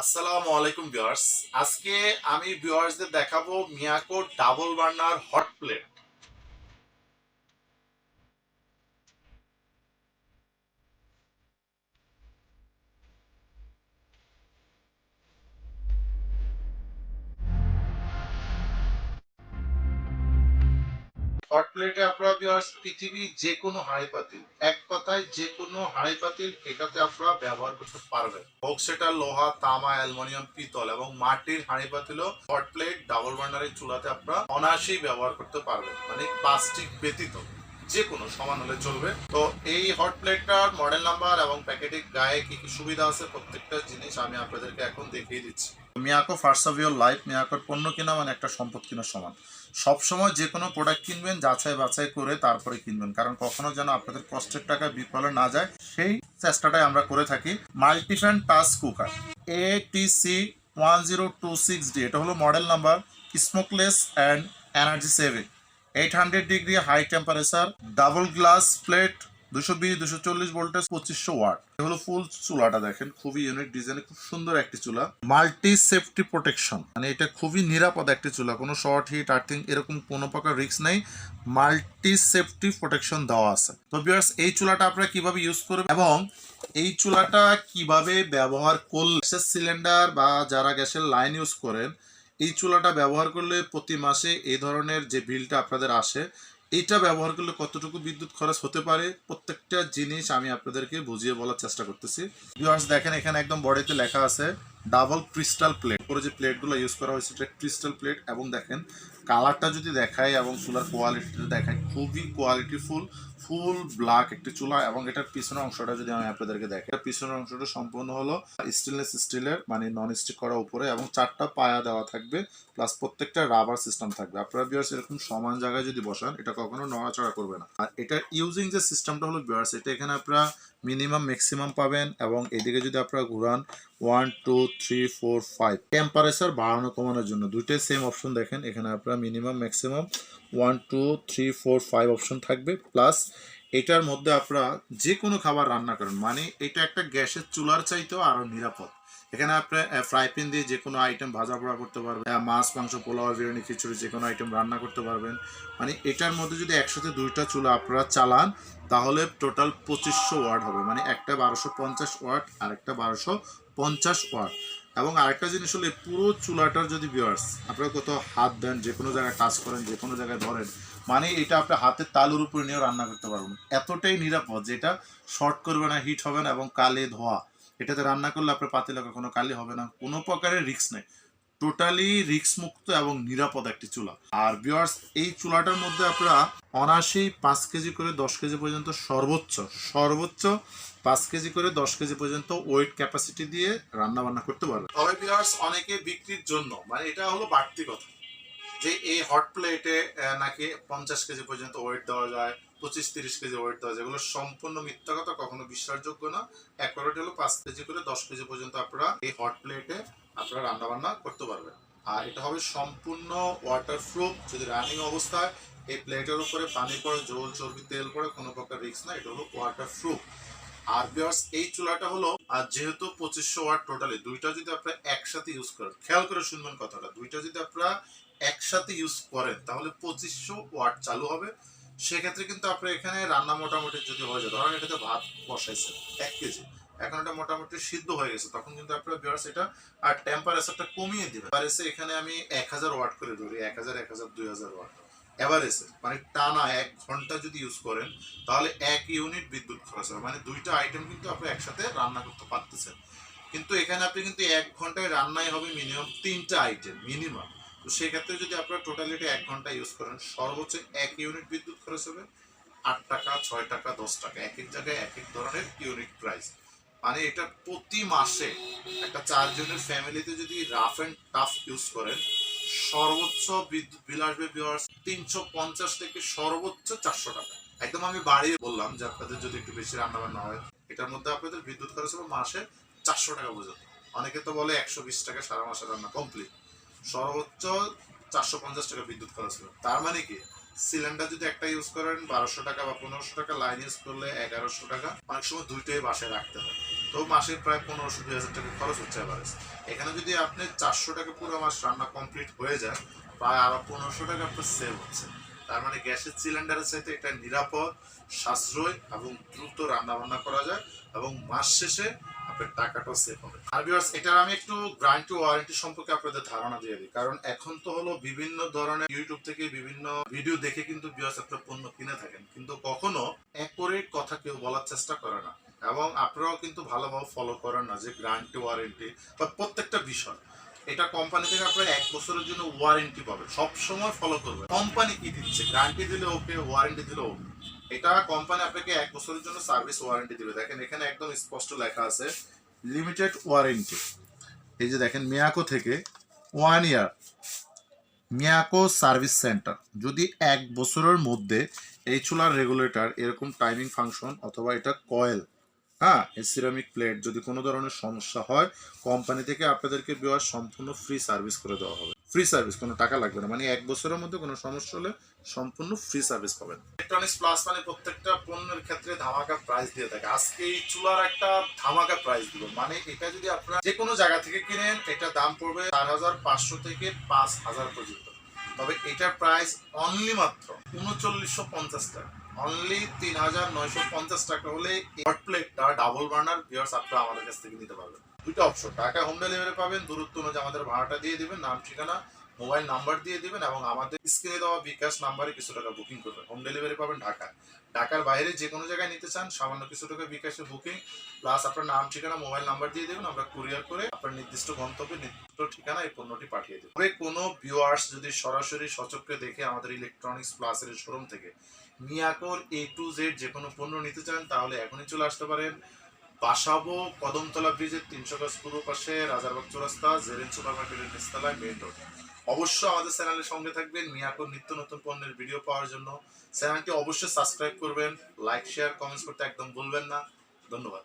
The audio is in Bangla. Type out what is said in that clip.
আসসালামু আলাইকুম ভিউয়ার্স। আজকে আমি ভিউয়ার্সদের দেখাবো Miyako double burner hot plate. Hot প্লেটে আপনারা ভিউয়ার্স পৃথিবীর যে কোনো হাঁড়ি পাতিল। এক কথায় যে কোনো হাঁড়ি পাতিল এটাতে আপনারা ব্যবহার করতে পারবেন। হোক সেটা লোহা, তামা, অ্যালুমিনিয়াম, পিতল এবং মাটির হাঁড়ি পাতিলও হট প্লেট ডাবল বার্নারের চুলাতে আপনারা অনায়াসেই ব্যবহার করতে পারবেন। মানে প্লাস্টিক ব্যতীত। যে কোনো সমান হলে চলবে। তো এই হট প্লেটটার মডেল নাম্বার এবং প্যাকেটের গায়ে কি কি সুবিধা আছে প্রত্যেকটা জিনিস আমি আপনাদেরকে এখন দেখিয়ে দিচ্ছি। Miyako first of your life মিয়াকোর পণ্য কেনা মানে একটা সম্পদ কেনার সমান। সবসময় যে কোনো প্রোডাক্ট কিনবেন, যাচাই বাছাই করে তারপরে কিনবেন। কারণ কখনো যেন আপনাদের কষ্টের টাকা বিফলে না যায়, সেই চেষ্টাটাই আমরা করে থাকি। Multifan touch cooker A T C one zero two six D এটা হলো model number smokeless and energy saving eight hundred degree high temperature double glass plate দুশো বিশ, দুশো চল্লিশ ভোল্টেজ পঁচিশশো ওয়াট হলো ফুল চুলাটা দেখেন, খুবই ইউনিক ডিজাইন খুব সুন্দর একটি চুলা। মাল্টি সেফটি প্রোটেকশন মানে এটা খুবই নিরাপদ একটি চুলা, কোনো শর্ট হিট আর্থিং এরকম কোনো প্রকার রিস্ক নেই। মাল্টি সেফটি প্রোটেকশন দেওয়া আছে। তো বিয়ার্স এই চুলাটা আপনারা কীভাবে ইউজ করবেন এবং এই চুলাটা কীভাবে ব্যবহার করলে গ্যাসের সিলিন্ডার বা যারা গ্যাসের লাইন ইউজ করেন এই চুলাটা ব্যবহার করলে প্রতি মাসে এই ধরনের যে বিলটা আপনাদের আসে, এটা ব্যবহার করলে কতটুকু বিদ্যুৎ খরচ হতে পারে? প্রত্যেকটা জিনিস আমি আপনাদেরকে বুঝিয়ে বলার চেষ্টা করতেছি। ভিউয়ার্স দেখেন এখানে একদম বডিতে লেখা আছে ডাবল ক্রিস্টাল প্লেট পরে যে প্লেটগুলো ইউজ করা হয়েছে, এটা ক্রিস্টাল প্লেট এবং দেখেন কালারটা যদি দেখায় এবং চুলার কোয়ালিটিটা দেখায় খুবই কোয়ালিটিফুল ফুল ব্ল্যাক একটি চুলা এবং এটার পিছনের অংশটা যদি আমি আপনাদেরকে এটার পিছনের অংশটা সম্পূর্ণ হলো স্টেনলেস স্টিলের মানে নন স্টিক করা উপরে এবং চারটা পায়া দেওয়া থাকবে প্লাস প্রত্যেকটা রাবার সিস্টেম থাকবে। আপনারা বিয়ার্স এরকম সমান জায়গায় যদি বসান, এটা কখনো নড়াচড়া করবে না। আর এটার ইউজিং যে সিস্টেমটা হলো বিয়ার্স এটা এখানে আপনারা মিনিমাম, ম্যাক্সিমাম পাবেন এবং এদিকে যদি আপনারা ঘুরান one two three four five temperature বাড়ানো, কমানোর জন্য দুইটাই সেম অপশন দেখেন। এখানে আপনারা minimum, maximum one two three four five option থাকবে। প্লাস এটার মধ্যে আপনারা যে কোনো খাবার রান্না করেন। মানে এটা একটা গ্যাসের চুলার চাইতেও আরও নিরাপদ। এখানে আপনি ফ্রাই প্যান দিয়ে যে কোনো আইটেম ভাজা পোড়া করতে পারবেন মাছ, মাংস, পোলাও, বিরিয়ানি, খিচুড়ি যে কোনো আইটেম রান্না করতে পারবেন। মানে এটার মধ্যে যদি একসাথে দুইটা চুলা আপনারা চালান, তাহলে টোটাল পঁচিশশো ওয়াট হবে। মানে একটা বারোশো পঞ্চাশ ওয়াট, আর একটা বারোশো পঞ্চাশ ওয়াট। এবং আরেকটা জিনিস হলো পুরো চুলাটার যদি ভিউয়ার্স আপনারা কোথাও হাত দেন যে কোনো জায়গায় কাজ করেন যে কোনো জায়গায় ধরেন মানে এটা আপনার হাতের তালুর উপরে নিয়েও রান্না করতে পারবেন। এতটাই নিরাপদ যে এটা শর্ট করবে না হিট হবে না, এবং কালে ধোয়া। এটাতে রান্না করলে আপনার পাতিলে কখনো কালি হবে না, কোনো প্রকারের রিস্ক নেই। টোটালি রিস্ক মুক্ত এবং নিরাপদ একটি চুলা। আর বিয়ার্স এই চুলাটার মধ্যে আপনারা অনায়াসেই পাঁচ কেজি করে দশ কেজি পর্যন্ত সর্বোচ্চ সর্বোচ্চ পাঁচ কেজি করে দশ কেজি পর্যন্ত ওয়েট ক্যাপাসিটি দিয়ে রান্না বান্না করতে পারবে তবে বিয়ার্স অনেকে বিক্রির জন্য মানে এটা হলো বাড়তি কথা, যে এই হট প্লেটে নাকি পঞ্চাশ কেজি পর্যন্ত ওয়েট দেওয়া যায় পঁচিশ, তিরিশ কেজি ওয়েট দেওয়া যায়। এগুলো সম্পূর্ণ মিথ্যা কথা, কখনো বিশ্বাসযোগ্য না। অ্যাকোরেট হলো পাঁচ কেজি করে দশ কেজি পর্যন্ত আপনারা এই হট প্লেটে আপনারা রান্না বান্না করতে পারবেন। আর এটা হবে সম্পূর্ণ ওয়াটার প্রুফ যদি রানিং অবস্থায় এই প্লেটের উপরে পানি পড়ে, জল, চর্বি, তেল পড়ে, কোনো প্রকার রিস্ক না, এটা হলো ওয়াটার প্রুফ আর বিয়ার্স এই চুলাটা হলো, আর যেহেতু পঁচিশশো ওয়াট টোটালি দুইটা যদি আপনারা একসাথে ইউজ করেন, খেয়াল করে শুনবেন কথাটা, দুইটা যদি আপনারা একসাথে ইউজ করেন, তাহলে পঁচিশশো ওয়াট চালু হবে। সেক্ষেত্রে কিন্তু আপনার এখানে রান্না মোটামুটি যদি হয়ে যায়, ধরেন এটাতে ভাত বসাইছে, এক কেজি। এখন এটা মোটামুটি সিদ্ধ হয়ে গেছে, তখন কিন্তু আপনার বিয়ার্স এটা, আর টেম্পারেচারটা কমিয়ে দিবে। এসে এখানে আমি এক হাজার ওয়াট করে ধরি, এক হাজার এক হাজার, দুই হাজার ওয়াট। এভারেজে মানে টানা এক ঘণ্টা যদি ইউজ করেন, তাহলে এক ইউনিট বিদ্যুৎ খরচ হবে। মানে দুইটা আইটেম কিন্তু আপনি একসাথে রান্না করতে পারতেছেন। কিন্তু এখানে আপনি কিন্তু এক ঘন্টায় রান্নাই হবে মিনিমাম তিনটা আইটেম মিনিমাম তো সেক্ষেত্রে যদি আপনারা টোটালিটি এক ঘণ্টা ইউজ করেন, সর্বোচ্চ এক ইউনিট বিদ্যুৎ খরচ হবে আট টাকা, ছয় টাকা, দশ টাকা, এক এক জায়গায় এক এক ধরনের ইউনিট প্রাইস মানে এটা প্রতি মাসে একটা চারজনের ফ্যামিলিতে যদি রাফ অ্যান্ড টাফ ইউজ করেন, সর্বোচ্চ বিদ্যুৎ বিল আসবে তিনশো পঞ্চাশ থেকে সর্বোচ্চ চারশো টাকা। একদম আমি বাড়িয়ে বললাম যে আপনাদের যদি একটু বেশি রান্না বান্না হয়, এটার মধ্যে আপনাদের বিদ্যুৎ খরচ হবে মাসে চারশো টাকা পর্যন্ত। অনেকে তো বলে একশো বিশ টাকা সারা মাসে রান্না কমপ্লিট সর্বোচ্চ চারশো পঞ্চাশ টাকা বিদ্যুৎ খরচ হবে তার মানে কি? সিলিন্ডার যদি একটা ইউজ করেন, বারোশো টাকা বা পনেরোশো টাকা লাইন ইউজ করলে এগারোশো টাকা। অনেক সময় দুইটাই বাসায় রাখতে হয়। তো মাসে প্রায় পনেরোশো, দুই হাজার টাকা খরচ হচ্ছে অ্যাভারেজ এখানে যদি আপনি চারশো টাকা পুরো মাস রান্না কমপ্লিট হয়ে যায়, প্রায় আরও পনেরোশো টাকা আপনার সেভ হচ্ছে। তার মানে গ্যাসের সিলিন্ডারের সাথে এটা নিরাপদ, সাশ্রয় এবং দ্রুত রান্না বান্না করা যায় এবং মাস শেষে আপনার টাকাটাও সেভ হবে। আর ভিউয়ার্স এটা আমি একটু গ্যারান্টি ওয়ারেন্টি সম্পর্কে আপনাদের ধারণা দিয়ে দিই। কারণ এখন তো হলো বিভিন্ন ধরনের ইউটিউব থেকে বিভিন্ন ভিডিও দেখে কিন্তু ভিউয়ার্স আপনার পণ্য কিনে থাকেন। কিন্তু কখনো অ্যাকোরেট কথা কেউ বলার চেষ্টা করে না। এবং আপনারাও কিন্তু ভালোভাবে ফলো করেন না যে গ্যারান্টি ওয়ারেন্টি বা প্রত্যেকটা বিষয়। এটা কোম্পানি থেকে আপনারা এক বছরের জন্য ওয়ারেন্টি পাবেন। সব সময় ফলো করবেন। কোম্পানি কি দিচ্ছে? গ্যারান্টি দিলে ওকে ওয়ারেন্টি দিলে ওকে এটা কোম্পানি আপনাকে এক বছরের জন্য সার্ভিস ওয়ারেন্টি দিবে। দেখেন এখানে একদম স্পষ্ট লেখা আছে লিমিটেড ওয়ারেন্টি এই যে দেখেন, মিয়াকো থেকে one year Miyako service centre যদি এক বছরের মধ্যে এই চুলার রেগুলেটর এরকম টাইমিং ফাংশন অথবা এটা কয়েল হ্যাঁ এই সিরামিক প্লেট যদি কোনো ধরনের সমস্যা হয় কোম্পানি থেকে আপনাদেরকে দেওয়া সম্পূর্ণ ফ্রি সার্ভিস করে দেওয়া হবে। ফ্রি সার্ভিস কোনো টাকা লাগবে না। মানে এক বছরের মধ্যে কোনো সমস্যা হলে সম্পূর্ণ ফ্রি সার্ভিস পাবেন। ইলেকট্রনিক্স প্লাস মানে প্রত্যেকটা পণ্যের ক্ষেত্রে ধামাকা প্রাইস দিয়ে থাকে। আজকে এই চুলার একটা ধামাকা প্রাইস দিব মানে এটা যদি আপনারা যে কোনো জায়গা থেকে কিনেন, এটা দাম পড়বে চার হাজার পাঁচশো থেকে পাঁচ হাজার পর্যন্ত। তবে এটার প্রাইস অনলি মাত্র উনচল্লিশশো পঞ্চাশ টাকা। অনলি তিন হাজার নয়শো পঞ্চাশ টাকা হলে হট প্লেটটা ডাবল বার্নার বিয়ার্স আপনারা আমাদের কাছ থেকে নিতে পারবেন। দুটো অপশন টাকা হোম ডেলিভারি পাবেন, দূরত্ব অনুযায়ী আমাদের ভাড়াটা দিয়ে দিবেন, নাম, ঠিকানা মোবাইল নাম্বার দিয়ে দিবেন এবং আমাদের স্ক্রিনে দেওয়া বিকাশ নাম্বারে কিছু টাকা বুকিং করবেন। হোম ডেলিভারি পাবেন ঢাকা। ঢাকার বাইরে যে কোনো জায়গায় নিতে চান, সামান্য কিছু টাকা বিকাশে বুকিং প্লাস আপনার নাম, ঠিকানা মোবাইল নাম্বার দিয়ে দেবেন, আমরা কুরিয়ার করে আপনার নির্দিষ্ট গন্তব্যে নির্দিষ্ট ঠিকানা এই পণ্যটি পাঠিয়ে দেবো। তবে কোনো ভিউয়ার্স যদি সরাসরি সচক্ষে দেখে আমাদের ইলেকট্রনিক্স প্লাসের শোরুম থেকে মিয়াকোর এ টু জেড যে কোনো পণ্য নিতে চান, তাহলে এখনই চলে আসতে পারেন। বাসাবো, কদমতলা ব্রিজের তিনশো গাছ পূর্ব পাশে রাজারবাগ চৌরাস্তা, জেরেন সুপার মার্কেটের নিস্তালায় মেন রোড। অবশ্যই আমাদের চ্যানেলের সঙ্গে থাকবেন মিয়াকুর নিত্য নতুন পণ্যের ভিডিও পাওয়ার জন্য। চ্যানেলটি অবশ্যই সাবস্ক্রাইব করবেন, লাইক, শেয়ার, কমেন্টস করতে একদম ভুলবেন না। ধন্যবাদ।